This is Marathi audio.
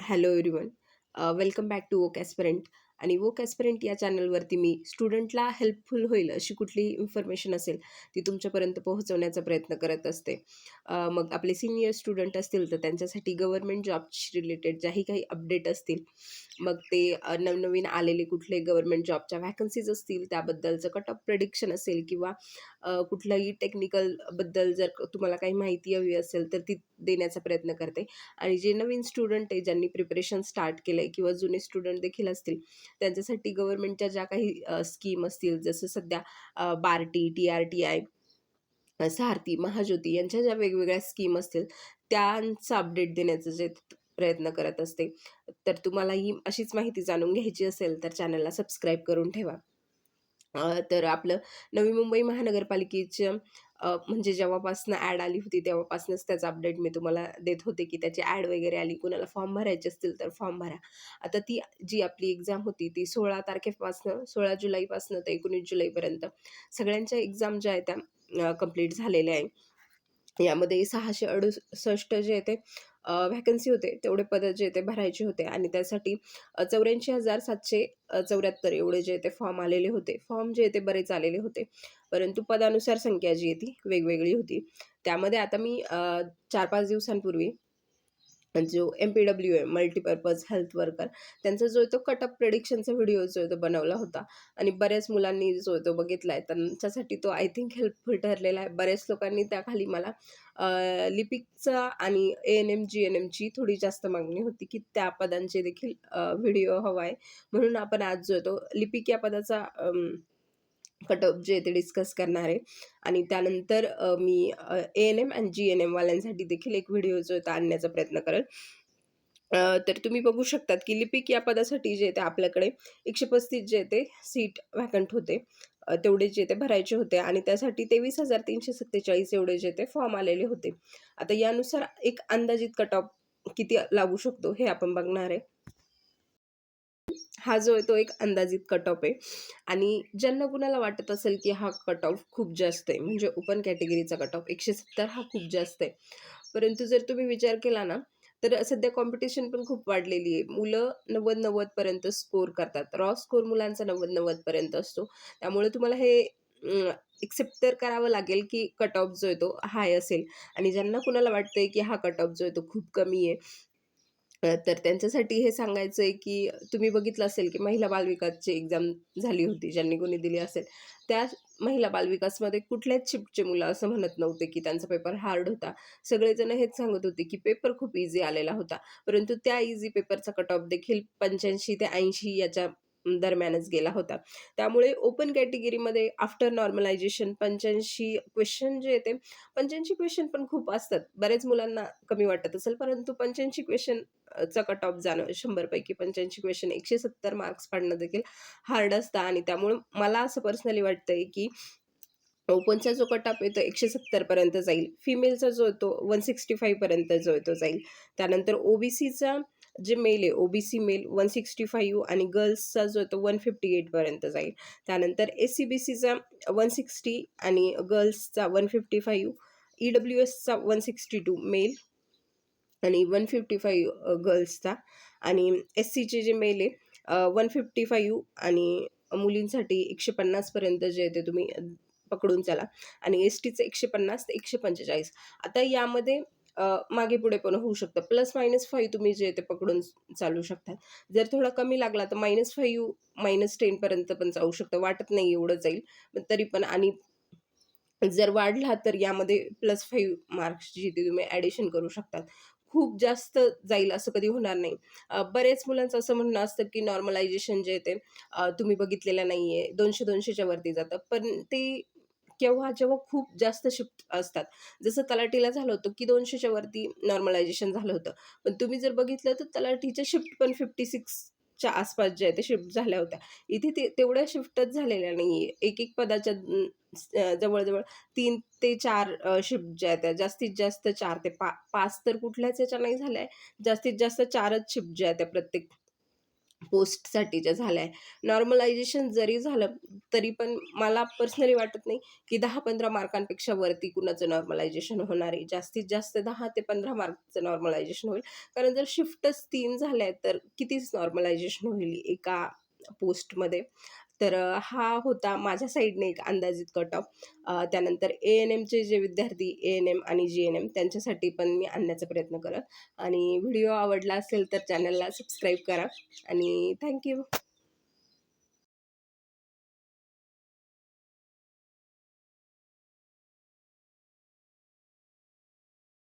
Hello everyone. Uh, welcome back to Oak Aspirant. आणि वोक ॲस्परंट या चॅनलवरती मी स्टुडंटला हेल्पफुल होईल अशी कुठली इन्फॉर्मेशन असेल ती तुमच्यापर्यंत पोहोचवण्याचा प्रयत्न करत असते. मग आपले सिनियर स्टुडंट असतील तर त्यांच्यासाठी गव्हर्मेंट जॉबशी रिलेटेड ज्याही काही अपडेट असतील मग ते नवनवीन आलेले कुठले गव्हर्मेंट जॉबच्या व्हॅकन्सीज असतील त्याबद्दलचं कट ऑफ प्रेडिक्शन असेल किंवा कुठलाही कुठल्याही टेक्निकलबद्दल जर तुम्हाला काही माहिती हवी असेल तर ती देण्याचा प्रयत्न करते. आणि जे नवीन स्टुडंट आहे ज्यांनी प्रिपरेशन स्टार्ट केलं आहे किंवा जुने स्टुडंट देखील असतील त्यांच्यासाठी गव्हर्नमेंटच्या ज्या काही स्कीम असतील जसं सध्या BARTI BARTI T R T I SARTHI Mahajyoti यांच्या ज्या वेगवेगळ्या स्कीम असतील त्यांचा अपडेट देण्याचं जे प्रयत्न करत असते. तर तुम्हाला ही अशीच माहिती जाणून घ्यायची असेल तर चॅनलला सबस्क्राईब करून ठेवा. तर आपलं नवी मुंबई महानगरपालिकेचं म्हणजे जेव्हापासनं ॲड आली होती तेव्हापासूनच त्याचा अपडेट मी तुम्हाला देत होते की त्याची ॲड वगैरे आली कुणाला फॉर्म भरायचे असतील तर फॉर्म भरा. आता ती जी आपली एक्झाम होती ती सोळा तारखेपासनं सोळा जुलैपासनं ते एकोणीस जुलैपर्यंत सगळ्यांच्या एक्झाम ज्या आहेत त्या कंप्लीट झालेल्या आहे यामध्ये सहाशे अडुसष्ट जे आहे ते व्हॅकन्सी होते तेवढे पदं जे ते भरायचे होते आणि त्यासाठी चौऱ्याऐंशी हजार सातशे चौऱ्याहत्तर एवढे जे ते फॉर्म आलेले होते. फॉर्म जे ते बरेच आलेले होते. परंतु पदानुसार संख्या जी आहे ती वेगवेगळी होती. त्यामध्ये आता मी चार पाच दिवसांपूर्वी जो एम पी डब्ल्यू आहे मल्टीपर्पज हेल्थ वर्कर त्यांचा जो आहे तो कटअप प्रेडिक्शनचा व्हिडिओ जो तो बनवला होता. आणि बऱ्याच मुलांनी जो तो बघितला आहे त्यांच्यासाठी तो आय थिंक हेल्पफुल ठरलेला आहे. बऱ्याच लोकांनी त्याखाली मला लिपिकचा आणि A N M G N एमची थोडी जास्त मागणी होती की त्या पदांचे देखील व्हिडिओ हवा आहे. म्हणून आपण आज जो आहे तो लिपिक या पदाचा कटअप जे ते डिस्कस करणार आहे. आणि त्यानंतर मी ए एन एम आणि जी एन एमवाल्यांसाठी देखील एक व्हिडिओ जो आहे तो आणण्याचा प्रयत्न करेल. तर तुम्ही बघू शकतात की लिपिक या पदासाठी जे आहे ते आपल्याकडे एकशे पस्तीस जे ते सीट व्हॅकंट होते. तेवढे जे ते भरायचे होते आणि त्यासाठी तेवीस हजार तीनशे सत्तेचाळीस एवढे जे ते फॉर्म आलेले होते. आता यानुसार एक अंदाजित कट ऑफ किती लागू शकतो हे आपण बघणार आहे. हा जो आहे तो एक अंदाजित कट ऑफ आहे. आणि ज्यांना कुणाला वाटत असेल की हा कट ऑफ खूप जास्त आहे म्हणजे ओपन कॅटेगरीचा कट ऑफ एकशे सत्तर हा खूप जास्त आहे. परंतु जर तुम्ही विचार केला ना तर सध्या कॉम्पिटिशन पण खूप वाढलेली आहे. मुलं नव्वद नव्वदपर्यंत स्कोर करतात. रॉ स्कोर मुलांचा नव्वद नव्वदपर्यंत असतो. त्यामुळे तुम्हाला हे एक्सेप्ट तर करावं लागेल की कट ऑफ जो आहे तो हाय असेल. आणि ज्यांना कुणाला वाटतंय की हा कट ऑफ जो आहे तो खूप कमी आहे तर त्यांच्यासाठी हे सांगायचं आहे की तुम्ही बघितलं असेल की महिला बालविकासची एक्झाम झाली होती ज्यांनी कोणी दिली असेल. त्या महिला बालविकासमध्ये कुठल्याच शिफ्टचे मुलं असं म्हणत नव्हते की त्यांचा पेपर हार्ड होता. सगळेजण हेच सांगत होते की पेपर खूप इझी आलेला होता. परंतु त्या इझी पेपरचा कट ऑफ देखील पंच्याऐंशी ते ऐंशी याच्या दरम्यानच गेला होता. त्यामुळे ओपन कॅटेगरीमध्ये आफ्टर नॉर्मलायझेशन पंच्याऐंशी क्वेश्चन जे येते पंच्याऐंशी क्वेश्चन पण खूप असतात. बरेच मुलांना कमी वाटत असेल परंतु पंच्याऐंशी क्वेश्चन चा कट ऑफ जाणं शंभरपैकी पंच्याऐंशी क्वेश्चन एकशे सत्तर मार्क्स पाडणं देखील हार्ड असतं. आणि त्यामुळे मला असं पर्सनली वाटतंय की ओपनचा जो कट ऑफ एकशे सत्तरपर्यंत जाईल. फिमेलचा जो आहे तो वन सिक्स्टी फाईव्हपर्यंत जो आहे तो जाईल. त्यानंतर ओबीसीचा जे मेल आहे OBC male one sixty five आणि गर्ल्सचा जो तो वन फिफ्टी एटपर्यंत जाईल. त्यानंतर एस सी बी सीचा वन सिक्स्टी आणि गर्ल्सचा one fifty five E W एसचा one sixty two male आणि वन फिफ्टी फाईव्ह गर्ल्सचा आणि एस सीचे जे मेल आहे वन फिफ्टी फाईव्ह आणि मुलींसाठी एकशे पन्नासपर्यंत जे आहे ते तुम्ही पकडून चला. आणि एस टीचं एकशे पन्नास ते एकशे पंचेचाळीस. आता यामध्ये मागे पुढे पण होऊ शकतं. प्लस मायनस फाईव्ह तुम्ही जे ते पकडून चालू शकतात. जर थोडा कमी लागला तर मायनस फाईव्ह मायनस टेनपर्यंत पण जाऊ शकतं. वाटत नाही एवढं जाईल पण तरी पण आणि जर वाढला तर यामध्ये प्लस फाईव्ह मार्क्स जिथे तुम्ही ॲडिशन करू शकतात. खूप जास्त जाईल असं कधी होणार नाही. बरेच मुलांचं असं म्हणणं असतं की नॉर्मलायझेशन जे ते तुम्ही बघितलेलं नाही आहे दोनशे दोनशेच्या वरती जातं. पण ते केव्हा जेव्हा खूप जास्त शिफ्ट असतात. जसं तलाठीला झालं होतं की दोनशेच्या वरती नॉर्मलायझेशन झालं होतं. पण तुम्ही जर बघितलं तर तलाठीच्या शिफ्ट पण फिफ्टी सिक्सच्या आसपास जे आहे ते शिफ्ट झाल्या होत्या. इथे ते तेवढ्या शिफ्टच झालेल्या नाही आहे एक एक पदाच्या जवळजवळ तीन ते चार शिफ्ट ज्या आहेत त्या जास्तीत जास्त चार ते पा पाच तर कुठल्याच याच्या नाही झाल्या आहे. जास्तीत जास्त चारच शिफ्ट ज्या आहेत त्या प्रत्येक पोस्टसाठी ज्या झाल्या आहे. नॉर्मलायझेशन जरी झालं तरी पण मला पर्सनली वाटत नाही की दहा पंधरा मार्कांपेक्षा वरती कुणाचं नॉर्मलायझेशन होणार आहे. जास्तीत जास्त दहा ते पंधरा मार्कचं नॉर्मलायझेशन होईल. कारण जर शिफ्टच तीन झाल्या तर कितीच नॉर्मलायझेशन होईल एका पोस्टमध्ये तर हा होता माझ्या साईडने एक अंदाजित कट ऑफ त्यानंतर ए एन एमचे जे विद्यार्थी ए एन एम आणि जी एन एम त्यांच्यासाठी पण मी आणण्याचा प्रयत्न करत. आणि व्हिडिओ आवडला असेल तर चॅनलला सबस्क्राईब करा. आणि थँक्यू